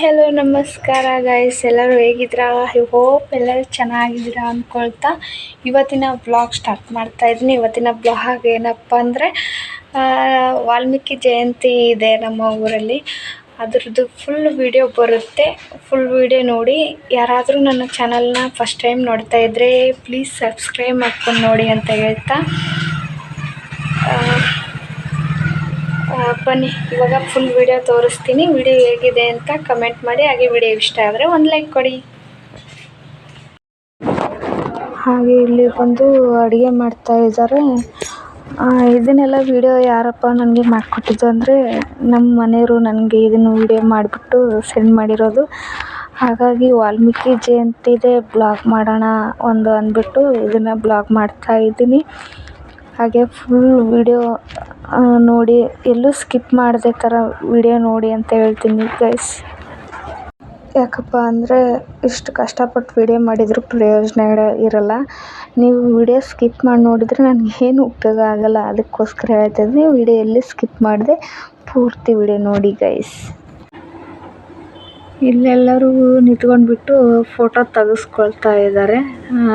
Hello ನಮಸ್ಕಾರ guys ಎಲ್ಲರೂ ಹೇಗಿದ್ದೀರಾ? ಐ ಹೋಪ್ ಎಲ್ಲರೂ ಚೆನ್ನಾಗಿದ್ದೀರಾ ಅಂದ್ಕೊಳ್ತಾ ಇವತ್ತಿನ ಬ್ಲಾಗ್ ಸ್ಟಾರ್ಟ್ ಮಾಡ್ತಾ ಇದ್ದೀನಿ. ಇವತ್ತಿನ ಬ್ಲಾಗ್ ಏನಪ್ಪ ಅಂದರೆ ವಾಲ್ಮೀಕಿ ಜಯಂತಿ ಇದೆ ನಮ್ಮ ಊರಲ್ಲಿ. ಅದರದ್ದು ಫುಲ್ ವಿಡಿಯೋ ಬರುತ್ತೆ. ಫುಲ್ ವಿಡಿಯೋ ನೋಡಿ. ಯಾರಾದರೂ ನನ್ನ ಚಾನಲ್ನ ಫಸ್ಟ್ ಟೈಮ್ ನೋಡ್ತಾ ಇದ್ದರೆ ಪ್ಲೀಸ್ ಸಬ್ಸ್ಕ್ರೈಬ್ ಮಾಡ್ಕೊಂಡು ನೋಡಿ ಅಂತ ಹೇಳ್ತಾ. ಬನ್ನಿ. ಇವಾಗ ಫುಲ್ ವಿಡಿಯೋ ತೋರಿಸ್ತೀನಿ. ವಿಡಿಯೋ ಹೇಗಿದೆ ಅಂತ ಕಮೆಂಟ್ ಮಾಡಿ. ಹಾಗೆ ವಿಡಿಯೋ ಇಷ್ಟ ಆದರೆ ಒಂದು ಲೈಕ್ ಕೊಡಿ. ಹಾಗೆ ಇಲ್ಲಿ ಬಂದು ಅಡುಗೆ ಮಾಡ್ತಾ ಇದ್ದಾರೆ. ಇದನ್ನೆಲ್ಲ ವಿಡಿಯೋ ಯಾರಪ್ಪ ನನಗೆ ಮಾಡಿಕೊಟ್ಟಿದ್ದು ಅಂದರೆ ನಮ್ಮ ಮನೆಯವರು ನನಗೆ ಇದನ್ನು ವಿಡಿಯೋ ಮಾಡಿಬಿಟ್ಟು ಸೆಂಡ್ ಮಾಡಿರೋದು. ಹಾಗಾಗಿ ವಾಲ್ಮೀಕಿ ಜಯಂತಿದೆ. ಬ್ಲಾಗ್ ಮಾಡೋಣ ಒಂದು ಅಂದ್ಬಿಟ್ಟು ಇದನ್ನು ಬ್ಲಾಗ್ ಮಾಡ್ತಾ ಇದ್ದೀನಿ. ಹಾಗೆ ಫುಲ್ ವಿಡಿಯೋ ನೋಡಿ, ಎಲ್ಲೂ ಸ್ಕಿಪ್ ಮಾಡದೆ ಥರ ವಿಡಿಯೋ ನೋಡಿ ಅಂತ ಹೇಳ್ತೀನಿ ಗೈಸ್ ಯಾಕಪ್ಪ ಅಂದರೆ ಇಷ್ಟು ಕಷ್ಟಪಟ್ಟು ವಿಡಿಯೋ ಮಾಡಿದರೂ ಪ್ರಯೋಜನ ಇರ- ಇರಲ್ಲ. ನೀವು ವಿಡಿಯೋ ಸ್ಕಿಪ್ ಮಾಡಿ ನೋಡಿದರೆ ಏನು ಉಪಯೋಗ ಆಗಲ್ಲ. ಅದಕ್ಕೋಸ್ಕರ ಹೇಳ್ತಾ ಇದ್ದೀನಿ ವಿಡಿಯೋ ಎಲ್ಲಿ ಸ್ಕಿಪ್ ಮಾಡದೆ ಪೂರ್ತಿ ವಿಡಿಯೋ ನೋಡಿ ಗೈಸ್ ಇಲ್ಲೆಲ್ಲರೂ ನಿಂತ್ಕೊಂಡ್ಬಿಟ್ಟು ಫೋಟೋ ತೆಗೆಸ್ಕೊಳ್ತಾ ಇದ್ದಾರೆ.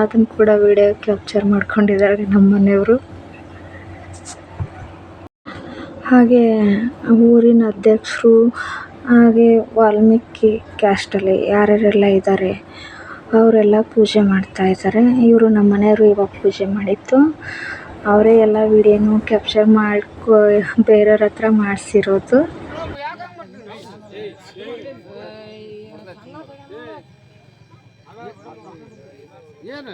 ಅದನ್ನು ಕೂಡ ವಿಡಿಯೋ ಕ್ಯಾಪ್ಚರ್ ಮಾಡ್ಕೊಂಡಿದ್ದಾರೆ ನಮ್ಮ ಮನೆಯವರು ಹಾಗೆ ಊರಿನ ಅಧ್ಯಕ್ಷರು ಹಾಗೆ ವಾಲ್ಮೀಕಿ ಕ್ಯಾಸ್ಟಲ್ಲಿ ಯಾರ್ಯಾರೆಲ್ಲ ಇದ್ದಾರೆ ಅವರೆಲ್ಲ ಪೂಜೆ ಮಾಡ್ತಾ ಇದ್ದಾರೆ ಇವರು ನಮ್ಮ ಮನೆಯವರು ಇವಾಗ ಪೂಜೆ ಮಾಡಿದ್ದು. ಅವರೇ ಎಲ್ಲ ವಿಡಿಯೋನು ಕ್ಯಾಪ್ಚರ್ ಮಾಡ್ಕೊ, ಬೇರೆಯವ್ರ ಹತ್ರ ಮಾಡಿಸಿರೋದು. ಏನು?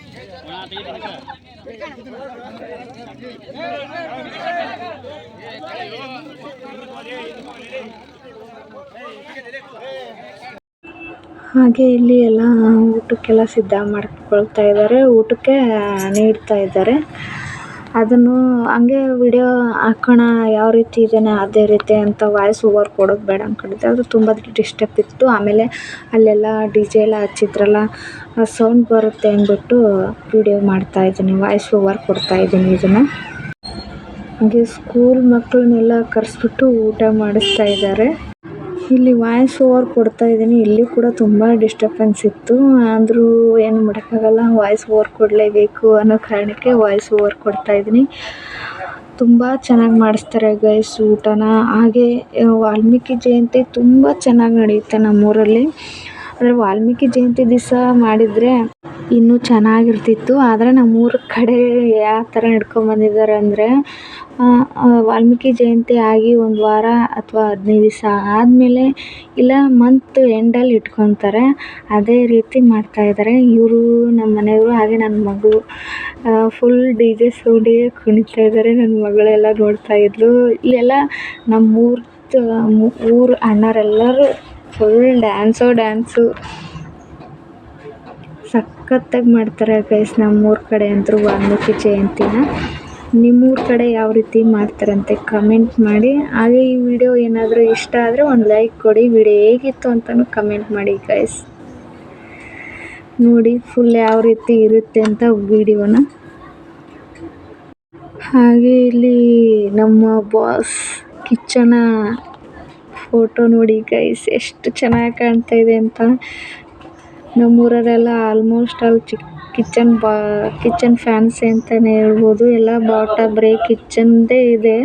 ಹಾಗೆ ಇಲ್ಲಿ ಎಲ್ಲ ಊಟಕ್ಕೆಲ್ಲ ಸಿದ್ಧ ಮಾಡ್ಕೊಳ್ತಾ ಇದ್ದಾರೆ. ಊಟಕ್ಕೆ ನೀಡ್ತಾ ಇದ್ದಾರೆ. ಅದನ್ನು ಹಂಗೆ ವಿಡಿಯೋ ಹಾಕೋಣ, ಯಾವ ರೀತಿ ಇದೇನೆ ಅದೇ ರೀತಿ ಅಂತ ವಾಯ್ಸ್ ಓವರ್ ಕೊಡೋದು ಬೇಡ ಅಂದ್ಕೊಂಡಿದ್ದೆ ಅದು ತುಂಬ ಡಿಸ್ಟರ್ಬ್ ಇತ್ತು. ಆಮೇಲೆ ಅಲ್ಲೆಲ್ಲ ಡಿ ಜೆ ಎಲ್ಲ ಹಚ್ಚಿದ್ರಲ್ಲ ಸೌಂಡ್ ಬರುತ್ತೆ ಅಂದ್ಬಿಟ್ಟು ವಿಡಿಯೋ ಮಾಡ್ತಾ ಇದ್ದೀನಿ ವಾಯ್ಸ್ ಓವರ್ ಕೊಡ್ತಾ ಇದ್ದೀನಿ ಇದನ್ನು. ಹಾಗೆ ಸ್ಕೂಲ್ ಮಕ್ಕಳನ್ನೆಲ್ಲ ಕರೆಸ್ಬಿಟ್ಟು ಊಟ ಮಾಡಿಸ್ತಾ ಇದ್ದಾರೆ. ಇಲ್ಲಿ ವಾಯ್ಸ್ ಓವರ್ ಕೊಡ್ತಾ ಇದ್ದೀನಿ. ಇಲ್ಲಿ ಕೂಡ ತುಂಬ ಡಿಸ್ಟರ್ಬೆನ್ಸ್ ಇತ್ತು. ಆದರೂ ಏನು ಮಾಡೋಕ್ಕಾಗಲ್ಲ. ವಾಯ್ಸ್ ಓವರ್ ಕೊಡಲೇಬೇಕು ಅನ್ನೋ ಕಾರಣಕ್ಕೆ ವಾಯ್ಸ್ ಓವರ್ ಕೊಡ್ತಾ ಇದ್ದೀನಿ. ತುಂಬ ಚೆನ್ನಾಗಿ ಮಾಡಿಸ್ತಾರೆ ಗೈಸ್ ಊಟನ. ಹಾಗೆ ವಾಲ್ಮೀಕಿ ಜಯಂತಿ ತುಂಬ ಚೆನ್ನಾಗಿ ನಡೆಯುತ್ತೆ ನಮ್ಮೂರಲ್ಲಿ. ಅಂದರೆ ವಾಲ್ಮೀಕಿ ಜಯಂತಿ ದಿವಸ ಮಾಡಿದರೆ ಇನ್ನೂ ಚೆನ್ನಾಗಿರ್ತಿತ್ತು. ಆದರೆ ನಮ್ಮೂರ ಕಡೆ ಯಾವ ಥರ ನಡ್ಕೊಂಬಂದಿದ್ದಾರೆ ಅಂದರೆ ವಾಲ್ಮೀಕಿ ಜಯಂತಿ ಆಗಿ ಒಂದು ವಾರ ಅಥವಾ ಹದಿನೈದು ದಿವಸ ಆದಮೇಲೆ ಇಲ್ಲ ಮಂತ್ ಎಂಡಲ್ಲಿ ಇಟ್ಕೊತಾರೆ. ಅದೇ ರೀತಿ ಮಾಡ್ತಾ ಇದ್ದಾರೆ ಇವರು ನಮ್ಮ ಮನೆಯವರು, ಹಾಗೆ ನನ್ನ ಮಗಳು ಫುಲ್ ಡಿ ಜೆ ಸೌಂಡಿಗೆ ಕುಣಿತಾ ಇದ್ದಾರೆ ನನ್ನ ಮಗಳೆಲ್ಲ ನೋಡ್ತಾ ಇದ್ಲು. ಇಲ್ಲೆಲ್ಲ ನಮ್ಮೂರ್ದು, ಊರ ಅಣ್ಣರೆಲ್ಲರೂ ಫುಲ್ ಡ್ಯಾನ್ಸೋ ಡ್ಯಾನ್ಸು ಸಖತ್ತಾಗಿ ಮಾಡ್ತಾರೆ ಗೈಸ್ ನಮ್ಮೂರ ಕಡೆ ಅಂತೂ ವಾಲ್ಮೀಕಿ ಜಯಂತಿನ. ನಿಮ್ಮೂರ ಕಡೆ ಯಾವ ರೀತಿ ಮಾಡ್ತಾರಂತೆ ಕಮೆಂಟ್ ಮಾಡಿ. ಹಾಗೆ ಈ ವಿಡಿಯೋ ಏನಾದರೂ ಇಷ್ಟ ಆದರೆ ಒಂದು ಲೈಕ್ ಕೊಡಿ. ವಿಡಿಯೋ ಹೇಗಿತ್ತು ಅಂತಲೂ ಕಮೆಂಟ್ ಮಾಡಿ ಗೈಸ್ ನೋಡಿ ಫುಲ್ ಯಾವ ರೀತಿ ಇರುತ್ತೆ ಅಂತ ವಿಡಿಯೋನ ಹಾಗೆ ಇಲ್ಲಿ ನಮ್ಮ ಬಾಸ್ ಕಿಚ್ಚನ ಫೋಟೋ ನೋಡಿ ಗೈಸ್ ಎಷ್ಟು ಚೆನ್ನಾಗಿ ಕಾಣ್ತಾ ಇದೆ ಅಂತ. ನಮ್ಮೂರಲ್ಲೆಲ್ಲ ಆಲ್ಮೋಸ್ಟ್ ಆಲ್ ಚಿಕ್ ಕಿಚನ್ ಬಾ ಕಿಚನ್ ಫ್ಯಾನ್ಸಿ ಅಂತಲೇ ಹೇಳ್ಬೋದು. ಎಲ್ಲ ಬಾಟ ಬರೀ ಕಿಚನ್ದೇ ಇದೆ.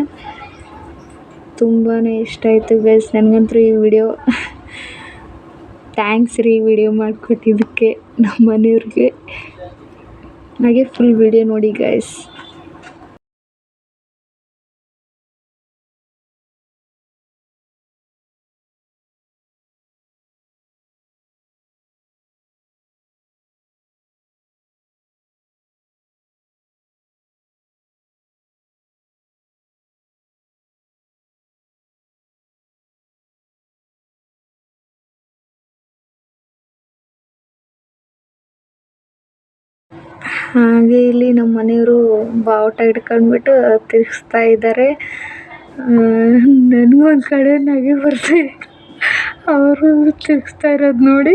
ತುಂಬಾ ಇಷ್ಟ ಆಯಿತು ಗೈಸ್ ನನಗಂತೂ ಈ ವಿಡಿಯೋ ಥ್ಯಾಂಕ್ಸ್ ರೀ ವಿಡಿಯೋ ಮಾಡಿಕೊಟ್ಟಿದ್ದಕ್ಕೆ ನಮ್ಮ ಮನೆಯವ್ರಿಗೆ ಹಾಗೆ ಫುಲ್ ವಿಡಿಯೋ ನೋಡಿ ಗೈಸ್ ಹಾಗೆ ಇಲ್ಲಿ ನಮ್ಮ ಮನೆಯವರು ಬಾವುಟ ಹಿಡ್ಕೊಂಡ್ಬಿಟ್ಟು ತಿರುಗಿಸ್ತಾ ಇದ್ದಾರೆ. ನನಗೂ ಒಂದು ಕಡೆ ನಗೆ ಬರ್ತಾ ಇದೆ ಅವರು ತಿರುಗಿಸ್ತಾ ಇರೋದು ನೋಡಿ.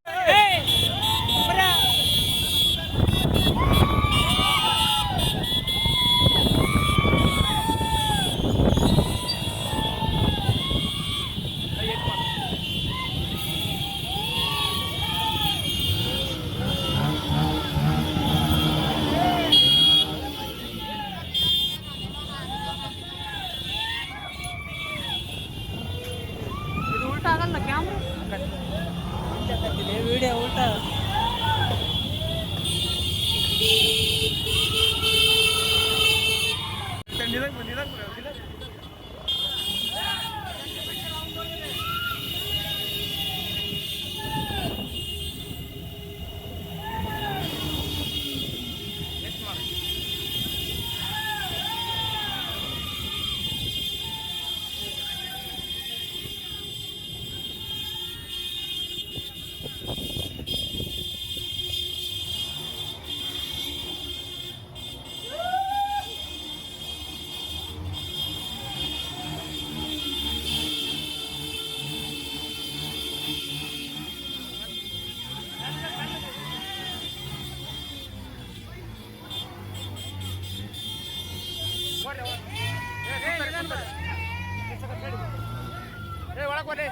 ಬಿಡು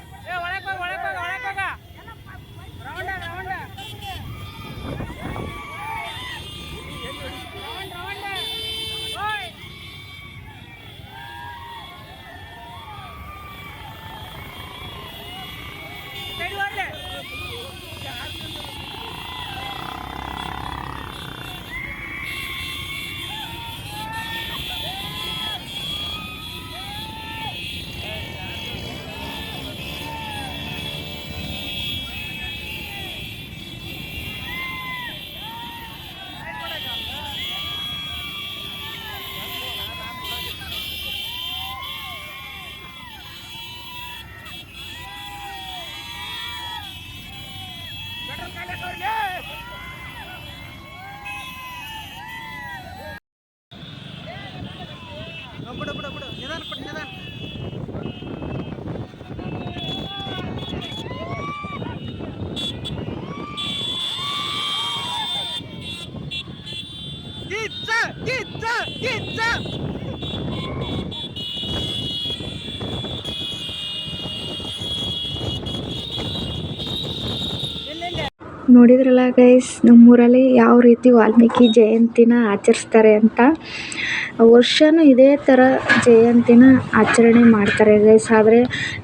ನೋಡಿದ್ರಲ್ಲ ಗೈಸ್ ನಮ್ಮೂರಲ್ಲಿ ಯಾವ ರೀತಿ ವಾಲ್ಮೀಕಿ ಜಯಂತಿನ ಆಚರಿಸ್ತಾರೆ ಅಂತ. ವರ್ಷವೂ ಇದೇ ಥರ ಜಯಂತಿನ ಆಚರಣೆ ಮಾಡ್ತಾರೆ ಗೈಸ್ ಆದರೆ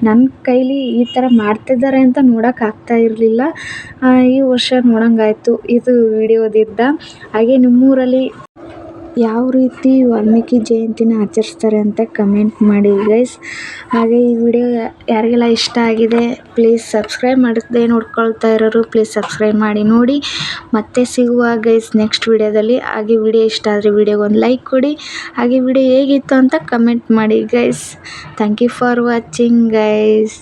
ನನ್ನ ಕೈಲಿ ಈ ಥರ ಮಾಡ್ತಿದ್ದಾರೆ ಅಂತ ನೋಡೋಕ್ಕಾಗ್ತಾ ಇರಲಿಲ್ಲ. ಈ ವರ್ಷ ನೋಡೋಂಗಾಯ್ತು. ಇದು ವಿಡಿಯೋದಿಂದ ಹಾಗೆ ನಿಮ್ಮೂರಲ್ಲಿ ಯಾವ ರೀತಿ ವಾಲ್ಮೀಕಿ ಜಯಂತಿನ ಆಚರಿಸ್ತಾರೆ ಅಂತ ಕಮೆಂಟ್ ಮಾಡಿ ಗೈಸ್ ಹಾಗೆ ಈ ವಿಡಿಯೋ ಯಾರಿಗೆಲ್ಲ ಇಷ್ಟ ಆಗಿದೆ ಪ್ಲೀಸ್ ಸಬ್ಸ್ಕ್ರೈಬ್ ಮಾಡದೆ ನೋಡ್ಕೊಳ್ತಾ ಇರೋರು ಪ್ಲೀಸ್ ಸಬ್ಸ್ಕ್ರೈಬ್ ಮಾಡಿ ನೋಡಿ. ಮತ್ತೆ ಸಿಗುವ ಗೈಸ್ ನೆಕ್ಸ್ಟ್ ವಿಡಿಯೋದಲ್ಲಿ ಹಾಗೆ ವಿಡಿಯೋ ಇಷ್ಟ ಆದರೆ ವಿಡಿಯೋಗೆ ಒಂದು ಲೈಕ್ ಕೊಡಿ. ಹಾಗೆ ವಿಡಿಯೋ ಹೇಗಿತ್ತು ಅಂತ ಕಮೆಂಟ್ ಮಾಡಿ guys thank you for watching guys